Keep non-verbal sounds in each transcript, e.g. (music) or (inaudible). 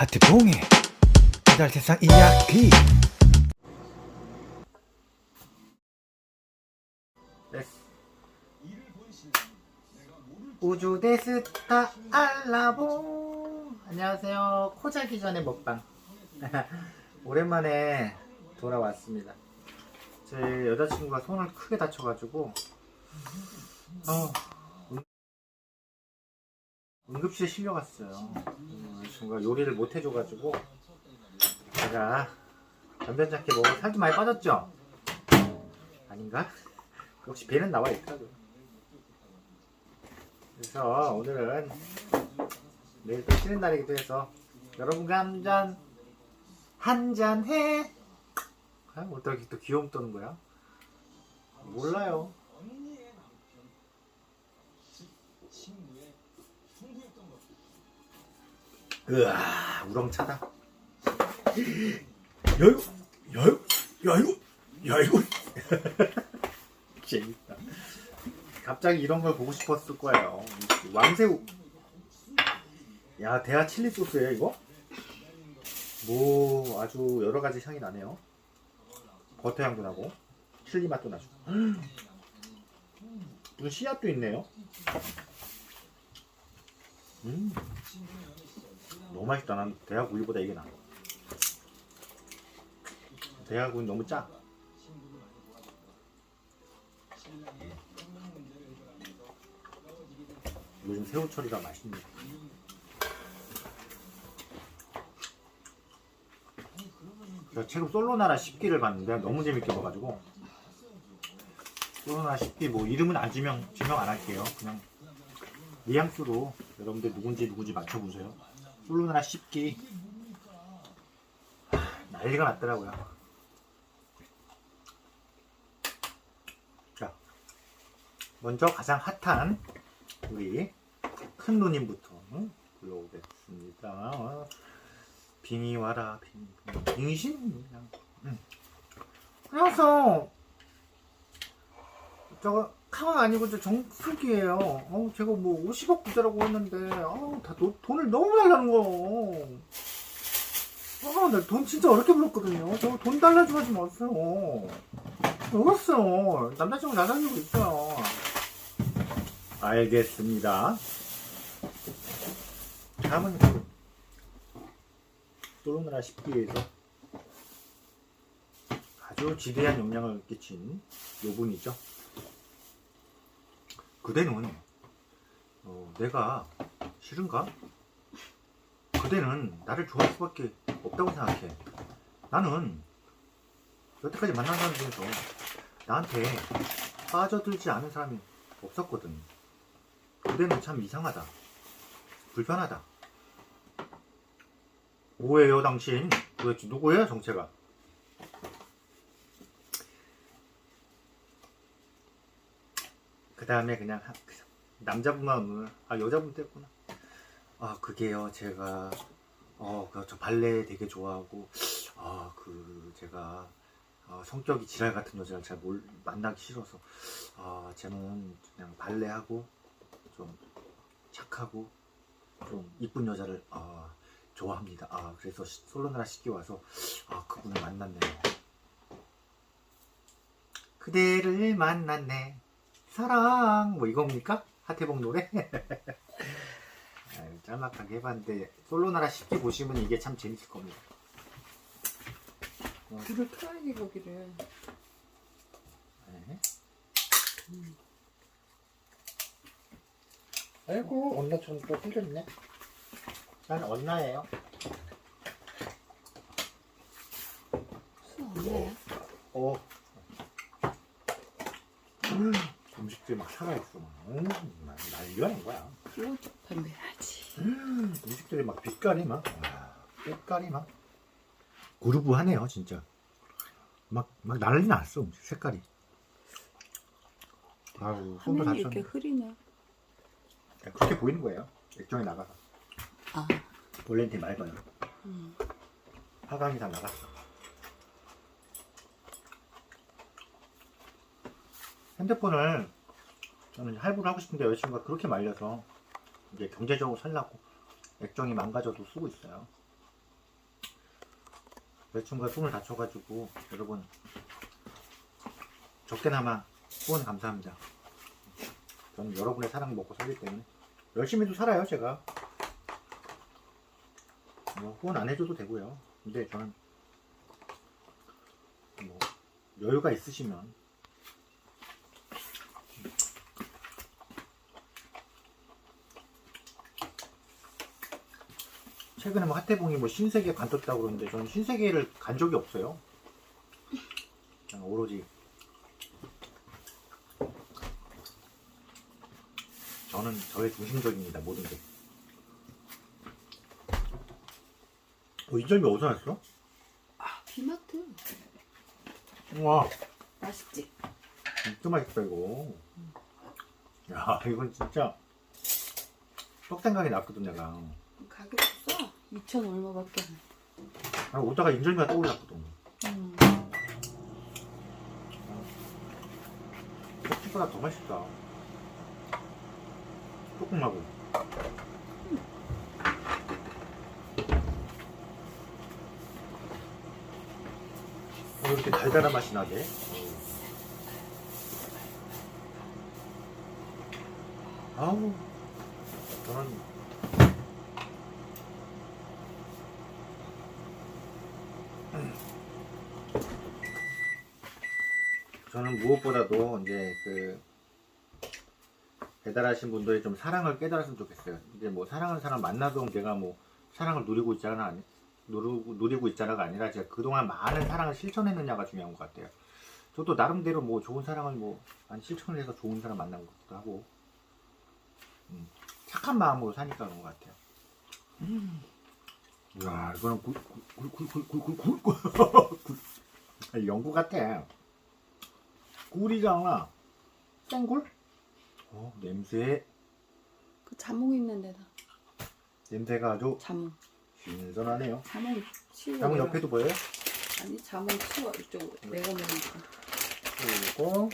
하트봉의 배달 세상 이야기. 데스. 우주 데스타 알라보. 안녕하세요. 코자기 전에 먹방. (laughs) 오랜만에 돌아왔습니다. 제 여자친구가 손을 크게 다쳐가지고 어, 응- 응급실에 실려갔어요. 음, 여자친구가 요리를 못 해줘가지고 제가 변변찮게 먹어 살도 많이 빠졌죠? 아닌가? 역시 배는 나와 있더라고요. 그래서 오늘은 내일 또 쉬는 날이기도 해서 여러분과 한잔 한잔 해. 아, 어떻게 또 귀여움 떠는 거야? 몰라요. 으아 우렁차다. 여유 여유 여유 여유. (laughs) 재밌다. 갑자기 이런 걸 보고 싶었을 거예요. 왕새우. 야, 대하 칠리 소스예요, 이거? 뭐 아주 여러 가지 향이 나네요. 버터 향도 나고 칠리 맛도 나죠. 무슨 씨앗도 있네요. 음, 너무 맛있다. 난 대하구 이보다 이게 나. 대하구는 너무 짜. 요즘 새우철이라 맛있네. 제가 최근 솔로나라 10기를 봤는데 너무 재밌게 봐가지고 솔로나라 10기 뭐 이름은 안 지명 지명 안 할게요. 그냥 뉘앙스로 여러분들 누군지 누군지 맞춰보세요. 솔로나라 10기 난리가 났더라고요. 자, 먼저 가장 핫한 우리 큰 누님부터 응? 불러오겠습니다. 빙이 와라 빙, 빙 빙신 그냥. 응. 그래서 저거 카가 아니고 저 정숙이에요. 어, 제가 뭐 50억 부자라고 했는데 어, 다 도- 돈을 너무 달라는 거. 아, 나돈 진짜 어렵게 벌었거든요. 저 돈 달라고 하지 마세요. 어렸어요. 남자친구 나 다니고 있어요. 알겠습니다. 다음은 그 솔로나라 10기에서 아주 지대한 영향을 끼친 요분이죠. 그대는 어, 내가 싫은가? 그대는 나를 좋아할 수밖에 없다고 생각해. 나는 여태까지 만난 사람 중에서 나한테 빠져들지 않은 사람이 없었거든. 그대는 참 이상하다. 불편하다. 뭐예요, 당신? 도대체 누구예요, 정체가? 다음에 그냥 남자분만 오면 아 여자분 됐구나. 아 그게요, 제가 어저 발레 되게 좋아하고 아 그 제가 어, 성격이 지랄 같은 여자를 잘 몰, 만나기 싫어서 아 저는 그냥 발레하고 좀 착하고 좀 이쁜 여자를 아, 좋아합니다. 아 그래서 시- 솔로나라 시기 와서 아 그분을 만났네요. 그대를 만났네 사랑 뭐 이겁니까? 하태봉 노래? (laughs) 아유, 짤막하게 해봤는데 솔로나라 시기 보시면 이게 참 재밌을 겁니다. 불을 켜야지 거기를 네. 아이고 언나처럼 또 흘렸네. 난 언나예요. 수 없나요? 어. 음, 음식들이 막 살아있어. 막. 음, 막 난리가 난 거야. 그거 판매하지 음, 음식들이 막 빛깔이 막, 와, 색깔이 막. 구르부하네요, 진짜. 막, 막 난리 났어, 음식 색깔이. 아유, 손도 화면이 이렇게 다쳤네. 흐리네 그렇게 보이는 거예요. 액정이 나가서. 아 볼렌티 맑아요. 음. 화강이 다 나갔어. 핸드폰을 저는 할부를 하고 싶은데 여자친구가 그렇게 말려서 이제 경제적으로 살라고 액정이 망가져도 쓰고 있어요. 여자친구가 손을 다쳐가지고 여러분 적게나마 후원 감사합니다. 저는 여러분의 사랑 먹고 살기 때문에 열심히도 살아요 제가. 뭐 후원 안 해줘도 되고요. 근데 저는 뭐 여유가 있으시면 최근에 뭐 하태봉이 뭐 신세계 관뒀다고 그러는데 저는 신세계를 간 적이 없어요. 그냥 오로지 저는 저의 중심적입니다 모든 게. 어, 이 점이 어디서 났어? 아, 비마트. 와, 맛있지? 진짜 맛있다 이거. 야, 이건 진짜 떡 생각이 났거든 내가. 가격 싸. 2천 얼마밖에 안 해. 아, 오다가 인절미가 떠올랐거든. 음. 떡집보다 더 맛있다. 조금하고. 왜 이렇게 달달한 맛이 나게? 아우, 저는 저는 무엇보다도 이제 그 배달하신 분들이 좀 사랑을 깨달았으면 좋겠어요. 이제 뭐 사랑하는 사람 만나도 내가 뭐 사랑을 누리고 있잖아 아니 누르고 누리고 있잖아가 아니라 제가 그동안 많은 사랑을 실천했느냐가 중요한 것 같아요. 저도 나름대로 뭐 좋은 사랑을 뭐 많이 실천을 해서 좋은 사람 만난 것도 하고 음, 착한 마음으로 사니까 그런 것 같아요. 음. 야 이거는 굴굴굴굴굴굴굴 연구 같아. 꿀이잖아. 생굴? 어, 냄새, 그 자몽 있는 데다. 냄새가 아주 자몽. 신선하네요. 자몽 치워. 나무 옆에도 보여요? 아니, 자몽 치워. 이쪽으로. 내가 먹으니까. 그리고,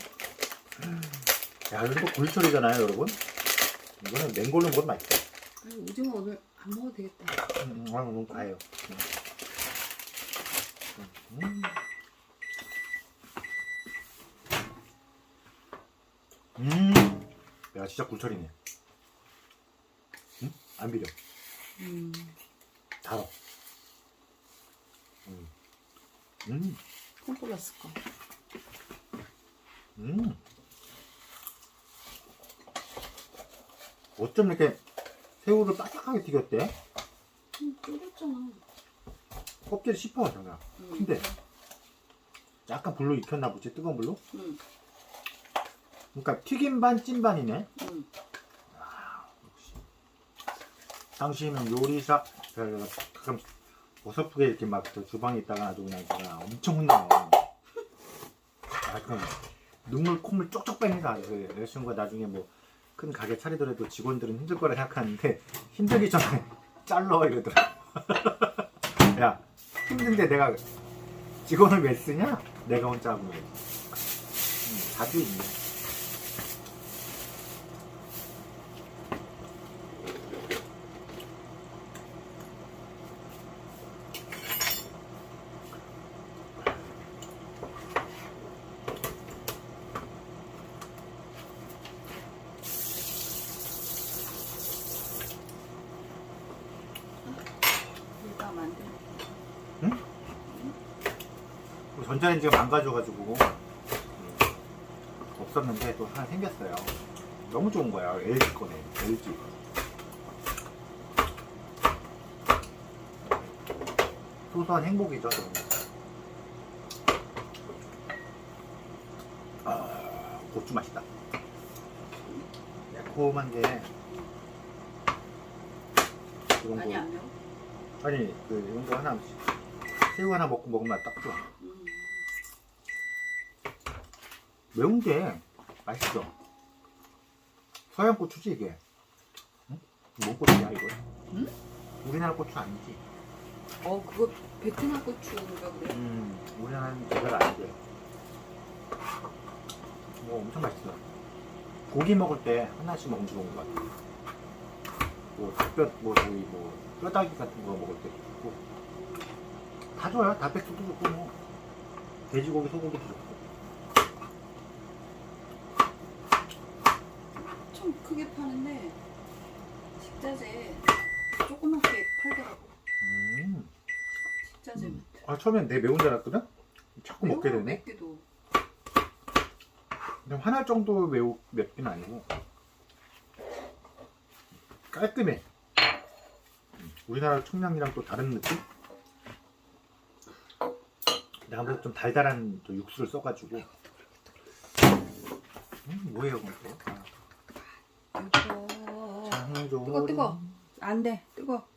야, 이거 또 굴철이잖아요, 여러분. 이거는 맹골로 먹어도 맛있다. 아니, 오징어 오늘 안 먹어도 되겠다. 음, 아, 너무 가요. 음. 음. 야, 진짜 굴철이네. 음? 안 비려. 음. 달아. 음. 음. 콩플러스 거. 음. 어쩜 이렇게 새우를 바삭하게 튀겼대? 음, 끓였잖아. 껍질 씹어, 저가. 음. 근데 약간 불로 익혔나 보지, 뜨거운 불로? 음. 그러니까 튀김 반, 찐 반이네. 음. 당신은 요리사. 그래서 가끔 어설프게 이렇게 막 저 주방에 있다가 아주 그냥 제가 엄청 혼나요. 아, 그럼 눈물, 콧물 쪽쪽 빼니까 그 여자친구가 나중에 뭐 큰 가게 차리더라도 직원들은 힘들 거라 생각하는데 힘들기 전에 (laughs) 잘러 이러더라. (laughs) 야, 힘든데 내가 직원을 왜 쓰냐? 내가 혼자 하고 해. 음, 답이 있네. 전자레인지가 망가져가지고 음, 없었는데 또 하나 생겼어요. 너무 좋은 거야. LG 거네. LG. 소소한 행복이죠. 아, 고추 맛있다. 매콤한 게 이런 거? 아니 그 이런 거 하나 새우 하나 먹고 먹으면 딱 좋아. 음. 매운 게 맛있어. 서양 고추지 이게. 응? 뭔 고추야 이거? 응? 우리나라 고추 아니지? 어, 그거 베트남 고추인가 그래? 음, 우리나라는 제대로 아니지. 뭐 엄청 맛있어. 고기 먹을 때 하나씩 먹으면 좋은 것 같아. 뭐 닭뼈, 뭐 저기 뭐 뼈다귀 같은 거 먹을 때 좋고. 다 좋아요. 닭백숙도 좋고 뭐 돼지고기, 소고기도 좋고. 좀 크게 파는데 식자재 조그맣게 팔더라고. 음. 식자재 마트. 아 처음엔 내 매운 줄 알았거든. 자꾸 먹게 되네. 맵기도. 근데 화날 정도 매우 맵긴 아니고 깔끔해. 음, 우리나라 청량이랑 또 다른 느낌? 아무래도 좀 달달한 또 육수를 써가지고 음, 뭐예요 그거? 뜨거 뜨거. 안 돼. 뜨거.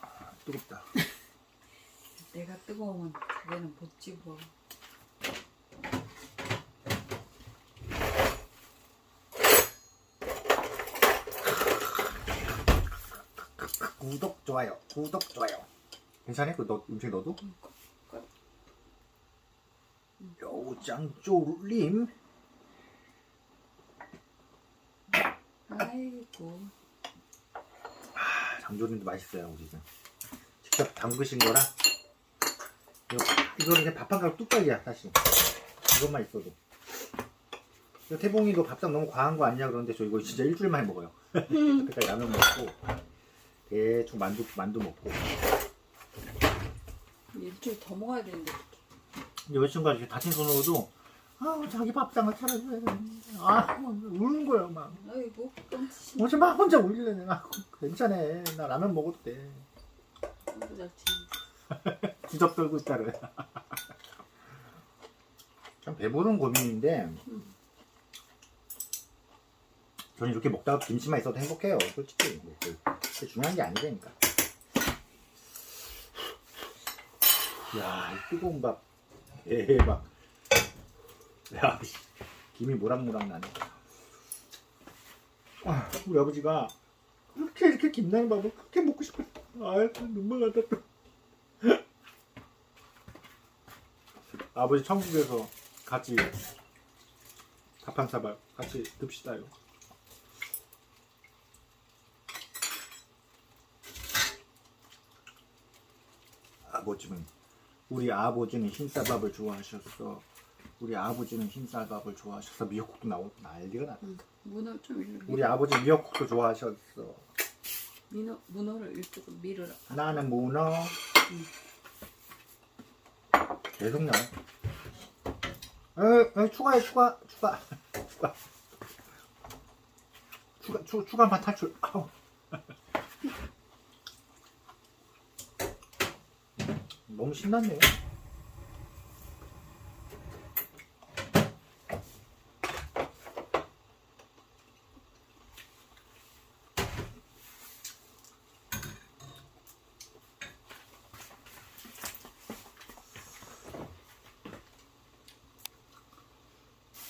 아, 뜨겁다. (laughs) 내가 뜨거우면 자기는 못 집어. 구독 좋아요. 구독 좋아요. 괜찮아? 그 너 음식 넣어도? 요장조림 아이고. 아, 장조림도 맛있어요 우리 집. 직접 담그신 거라. 이거, 이거는 그냥 밥한 가락 뚝딱이야 사실. 이것만 있어도. 이거 태봉이 너 밥상 너무 과한 거 아니냐 그러는데 저 이거 진짜 일주일 만에 먹어요. (laughs) 그때까지 라면 먹고 대충 만두 만두 먹고. 일주일 더 먹어야 되는데. 근데 여자친구가 이렇게 다친 손으로도 아 자기 밥상을 차려줘야 되는데. 아 우는 거예요 막. 아이고 똥치신 어제 막 혼자 울길래 내가? 괜찮아. 나 라면 먹어도 돼. 주접 (laughs) 떨고 있다를 (laughs) 참 배부른 고민인데. 음. 저는 이렇게 먹다가 김치만 있어도 행복해요 솔직히. 뭐 그- 그게 중요한 게 아니라니까. 이야 이 뜨거운 밥. 대박 야 씨, 김이 모락모락 나네 아, 우리 아버지가 그렇게 이렇게 김나는 밥을 그렇게 먹고 싶어 아 눈물 또 아버지 천국에서 같이 밥한 사발 같이 듭시다요. 아버지는 우리 아버지는 흰쌀밥을 좋아하셨어. 우리 아버지는 흰쌀밥을 좋아하셔서 미역국도 나오고 난리가 나. 응. 문어 좀 일로 우리 아버지 미역국도 좋아하셨어. 민어 문어를 이쪽으로 밀어라. 나는 문어. 계속 나와. 에, 에, 추가해, 추가, 추가, 추가. 추가, 추, 추가만 탈출. 아우. (laughs) 너무 신났네요.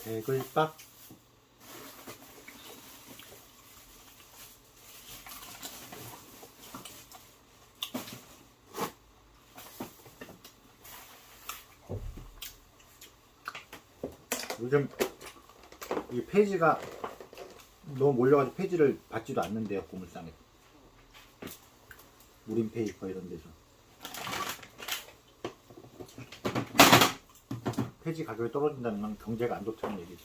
백을박 요즘 이 페이지가 너무 몰려가지고 페이지를 받지도 않는데요 고물상에. 무림페이퍼 이런 데서 페이지 가격이 떨어진다는 건 경제가 안 좋다는 얘기죠.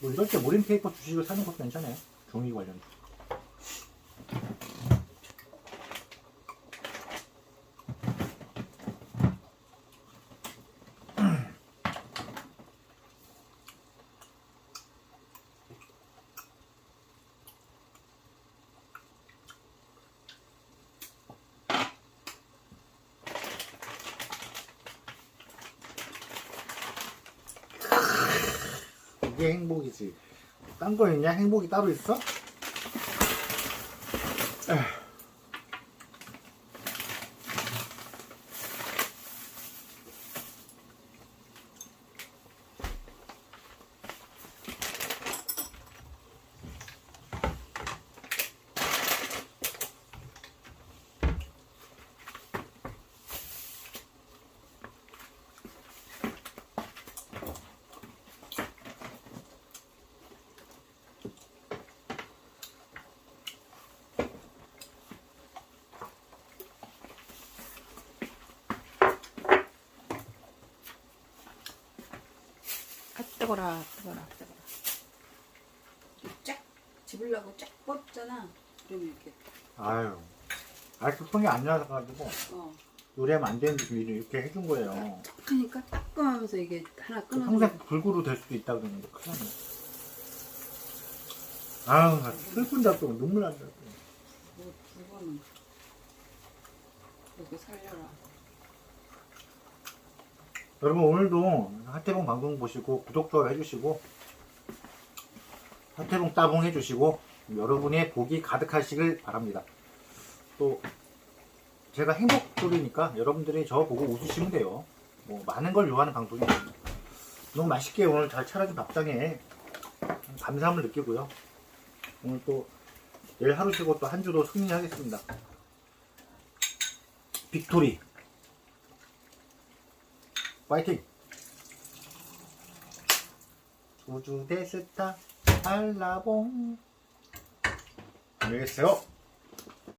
뭐 이럴 때 모린 페이퍼 주식을 사는 것도 괜찮아요. 종이 관련. 이게 행복이지. 딴 거 있냐? 행복이 따로 있어? 뜨거라 뜨거라 뜨거라. 쫙 집으려고 쫙 뻗잖아. 그러면 이렇게 아유 아직 손이 안 나가가지고 어 요리하면 안 되는데 지금 이렇게 해준 거예요 하니까 따끔하면서 이게 하나 끊어. 평생 불구로 될 수도 있다 그러는데 큰일 났네 아유 나 슬픈 잡고 눈물 난다 뭐 두번은 여기 살려라. 여러분 오늘도 하태봉 방송 보시고 구독 좋아요 해주시고 하태봉 따봉 해주시고 여러분의 복이 가득하시길 바랍니다. 또 제가 행복 소리니까 여러분들이 저 보고 웃으시면 돼요. 뭐 많은 걸 요하는 방송이 아닙니다. 너무 맛있게 오늘 잘 차려준 밥상에 감사함을 느끼고요. 오늘 또 내일 하루 쉬고 또 한 주도 승리하겠습니다. 빅토리 파이팅! 우주 대스타 알라봉 안녕히 계세요.